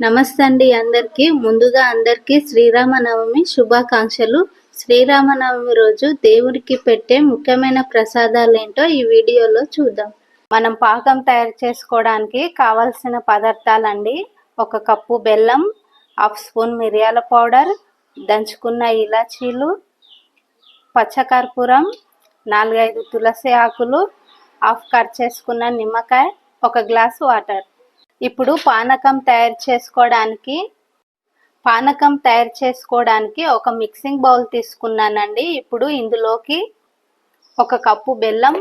నమస్తే అండి అందరికీ. ముందుగా అందరికీ శ్రీరామనవమి శుభాకాంక్షలు. శ్రీరామనవమి రోజు దేవుడికి పెట్టే ముఖ్యమైన ప్రసాదాలు ఏంటో ఈ వీడియోలో చూద్దాం. మనం పాకం తయారు చేసుకోవడానికి కావలసిన పదార్థాలండి. ఒక కప్పు బెల్లం హాఫ్ స్పూన్ మిరియాల పౌడర్ దంచుకున్న ఇలాచీలు పచ్చకర్పూరం నాలుగైదు తులసి ఆకులు హాఫ్ కట్ చేసుకున్న నిమ్మకాయ ఒక గ్లాస్ వాటర్. ఇప్పుడు పానకం తయారు చేసుకోవడానికి పానకం తయారు చేసుకోవడానికి ఒక మిక్సింగ్ బౌల్ తీసుకున్నానండి. ఇప్పుడు ఇందులోకి ఒక కప్పు బెల్లం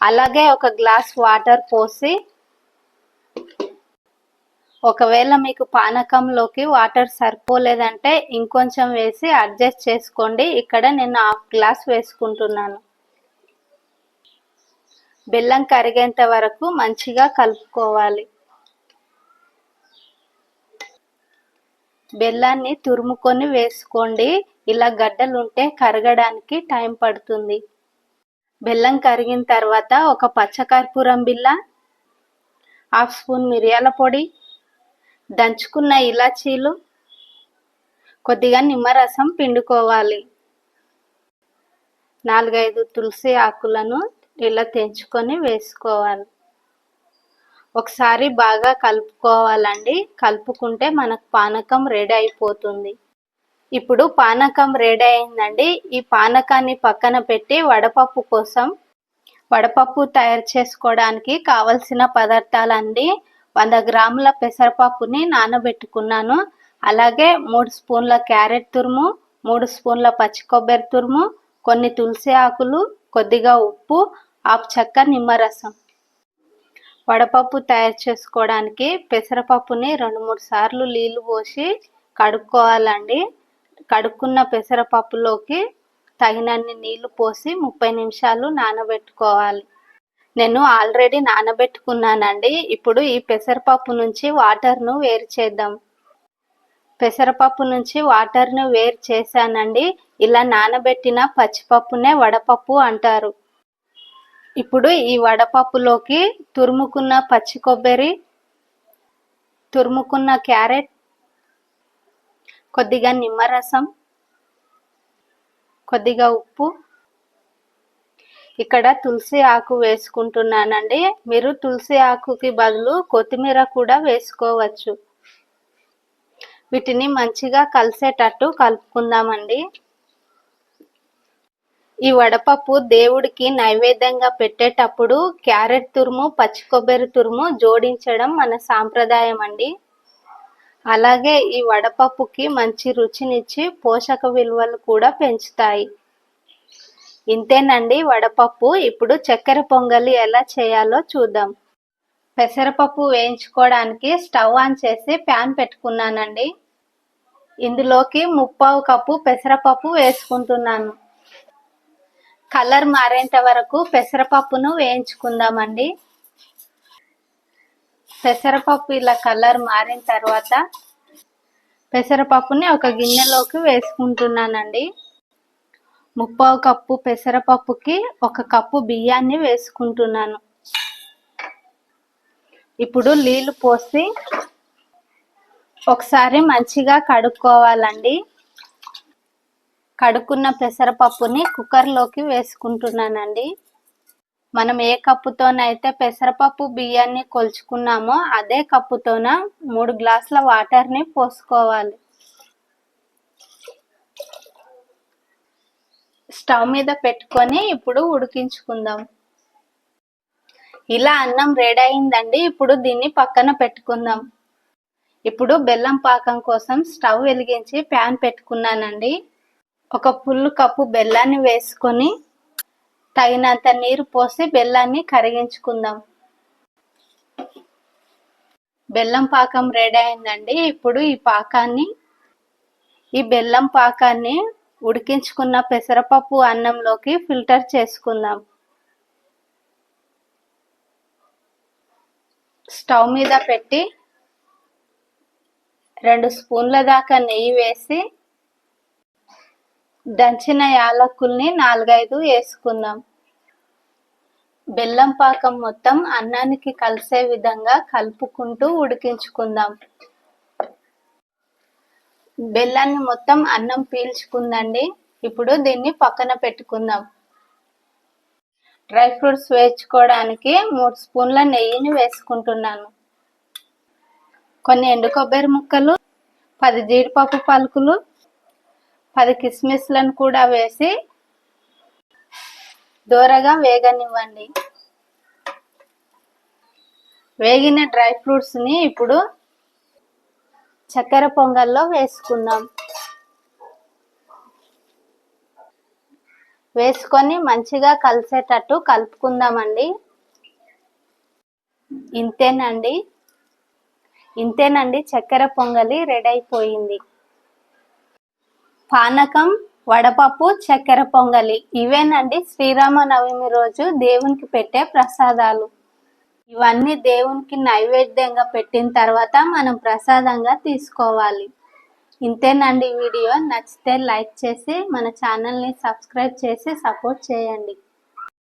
అలాగే ఒక గ్లాస్ వాటర్ పోసి ఒకవేళ మీకు పానకంలోకి వాటర్ సరిపోలేదంటే ఇంకొంచెం వేసి అడ్జస్ట్ చేసుకోండి. ఇక్కడ నేను హాఫ్ గ్లాస్ వేసుకుంటున్నాను. బెల్లం కరిగేంత వరకు మంచిగా కలుపుకోవాలి. బెల్లాన్ని తురుముకొని వేసుకోండి. ఇలా గడ్డలు ఉంటే కరగడానికి టైం పడుతుంది. బెల్లం కరిగిన తర్వాత ఒక పచ్చకర్పూరం బిల్ల హాఫ్ స్పూన్ మిరియాల పొడి దంచుకున్న ఇలాచీలు కొద్దిగా నిమ్మరసం పిండుకోవాలి. నాలుగైదు తులసి ఆకులను ఇలా తెంచుకొని వేసుకోవాలి. ఒకసారి బాగా కలుపుకోవాలండి. కలుపుకుంటే మనకు పానకం రెడీ అయిపోతుంది. ఇప్పుడు పానకం రెడీ అయిందండి. ఈ పానకాన్ని పక్కన పెట్టి వడపప్పు కోసం వడపప్పు తయారు చేసుకోవడానికి కావలసిన పదార్థాలండి. వంద గ్రాముల పెసరపప్పుని నానబెట్టుకున్నాను. అలాగే మూడు స్పూన్ల క్యారెట్ తురుము మూడు స్పూన్ల పచ్చి కొబ్బరి తురుము కొన్ని తులసి ఆకులు కొద్దిగా ఉప్పు ఆపు చెక్క నిమ్మరసం. వడపప్పు తయారు చేసుకోవడానికి పెసరపప్పుని రెండు మూడు సార్లు నీళ్ళు పోసి కడుక్కోవాలండి. కడుక్కున్న పెసరపప్పులోకి తగినన్ని నీళ్ళు పోసి ముప్పై నిమిషాలు నానబెట్టుకోవాలి. నేను ఆల్రెడీ నానబెట్టుకున్నానండి. ఇప్పుడు ఈ పెసరపప్పు నుంచి వాటర్ను వేరు చేద్దాం. పెసరపప్పు నుంచి వాటర్ను వేరు చేశానండి. ఇలా నానబెట్టిన పచ్చిపప్పునే వడపప్పు అంటారు. ఇప్పుడు ఈ వడపప్పులోకి తురుముకున్న పచ్చి కొబ్బరి తురుముకున్న క్యారెట్ కొద్దిగా నిమ్మరసం కొద్దిగా ఉప్పు. ఇక్కడ తులసి ఆకు వేసుకుంటున్నానండి. మీరు తులసి ఆకుకి బదులు కొత్తిమీర కూడా వేసుకోవచ్చు. వీటిని మంచిగా కలిసేటట్టు కలుపుకుందామండి. ఈ వడపప్పు దేవుడికి నైవేద్యంగా పెట్టేటప్పుడు క్యారెట్ తురుము పచ్చి కొబ్బరి తురుము జోడించడం మన సాంప్రదాయం అండి అలాగే ఈ వడపప్పుకి మంచి రుచినిచ్చి పోషక విలువలు కూడా పెంచుతాయి. ఇంతేనండి వడపప్పు. ఇప్పుడు చక్కెర పొంగలి ఎలా చేయాలో చూద్దాం. పెసరపప్పు వేయించుకోవడానికి స్టవ్ ఆన్ చేసి ప్యాన్ పెట్టుకున్నానండి. ఇందులోకి ముప్పావు కప్పు పెసరపప్పు వేసుకుంటున్నాను. కలర్ మారేంత వరకు పెసరపప్పును వేయించుకుందామండి. పెసరపప్పు ఇలా కలర్ మారిన తర్వాత పెసరపప్పుని ఒక గిన్నెలోకి వేసుకుంటున్నానండి. ముప్పావు కప్పు పెసరపప్పుకి ఒక కప్పు బియ్యాన్ని వేసుకుంటున్నాను. ఇప్పుడు నీళ్ళు పోసి ఒకసారి మంచిగా కడుక్కోవాలండి. కడుక్కున్న పెసరపప్పుని కుక్కర్లోకి వేసుకుంటున్నానండి. మనం ఏ కప్పుతోనైతే పెసరపప్పు బియ్యాన్ని కొలుచుకున్నామో అదే కప్పుతోన మూడు గ్లాసుల వాటర్ని పోసుకోవాలి. స్టవ్ మీద పెట్టుకొని ఇప్పుడు ఉడికించుకుందాం. ఇలా అన్నం రెడీ అయిందండి ఇప్పుడు దీన్ని పక్కన పెట్టుకుందాం. ఇప్పుడు బెల్లం పాకం కోసం స్టవ్ వెలిగించి ప్యాన్ పెట్టుకున్నానండి. ఒక ఫుల్ కప్పు బెల్లాన్ని వేసుకొని తగినంత నీరు పోసి బెల్లాన్ని కరిగించుకుందాం. బెల్లం పాకం రెడీ అయిందండి ఇప్పుడు ఈ పాకాన్ని ఈ బెల్లం పాకాన్ని ఉడికించుకున్న పెసరపప్పు అన్నంలోకి ఫిల్టర్ చేసుకుందాం. స్టవ్ మీద పెట్టి రెండు స్పూన్ల దాకా నెయ్యి వేసి దంచిన యాలకుల్ని నాలుగైదు వేసుకుందాం. బెల్లం పాకం మొత్తం అన్నానికి కలిసే విధంగా కలుపుకుంటూ ఉడికించుకుందాం. బెల్లాన్ని మొత్తం అన్నం పీల్చుకుందండి. ఇప్పుడు దీన్ని పక్కన పెట్టుకుందాం. డ్రై ఫ్రూట్స్ వేయించుకోవడానికి మూడు స్పూన్ల నెయ్యిని వేసుకుంటున్నాను. కొన్ని ఎండు కొబ్బరి ముక్కలు పది జీడిపప్పు పలుకులు పది కిస్మిస్లను కూడా వేసి దూరగా వేగనివ్వండి. వేగిన డ్రై ఫ్రూట్స్ని ఇప్పుడు చక్కెర పొంగల్లో వేసుకుందాం. వేసుకొని మంచిగా కలిసేటట్టు కలుపుకుందామండి. ఇంతేనండి. ఇంతేనండి చక్కెర పొంగలి రెడీ అయిపోయింది పానకం వడపప్పు చక్కెర పొంగలి ఇవేనండి శ్రీరామనవమి రోజు దేవునికి పెట్టే ప్రసాదాలు. ఇవన్నీ దేవునికి నైవేద్యంగా పెట్టిన తర్వాత మనం ప్రసాదంగా తీసుకోవాలి. ఇంతేనండి వీడియో. నచ్చితే లైక్ చేసి మన ఛానల్ని సబ్స్క్రైబ్ చేసి సపోర్ట్ చేయండి.